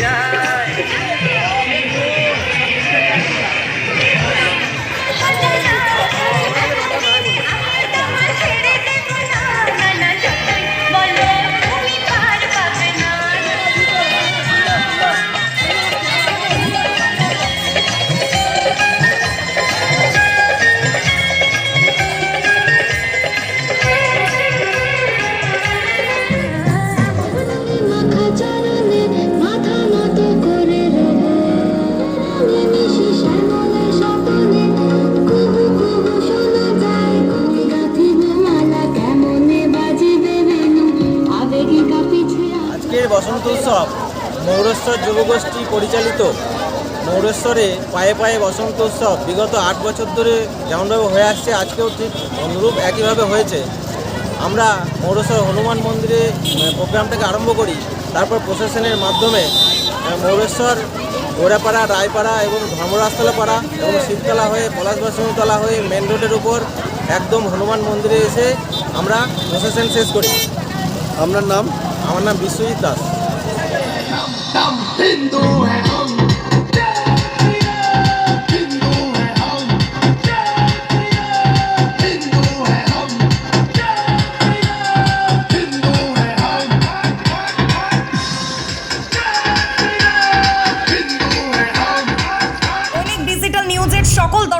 yeah. উৎসব। মৌরেশ্বর যুবগোষ্ঠী পরিচালিত। মৌরেশ্বরে পায়ে পায়ে বসন্ত উৎসব। বিগত আট বছর ধরে যেমনভাবে হয়ে আসছে, আজকেও ঠিক অনুরূপ একইভাবে হয়েছে। আমরা মৌরেশ্বর হনুমান মন্দিরে প্রোগ্রামটাকে আরম্ভ করি। তারপর প্রশাসনের মাধ্যমে মৌরেশ্বর, গোড়াপাড়া, রায়পাড়া এবং ধর্মরাজতলা পাড়া এবং শিবতলা হয়ে, পলাশবাসনীতলা হয়ে, মেন রোডের উপর একদম হনুমান মন্দিরে এসে আমরা প্রশাসন শেষ করি। আপনার নাম? আমার নাম বিশ্বজিৎ দাস।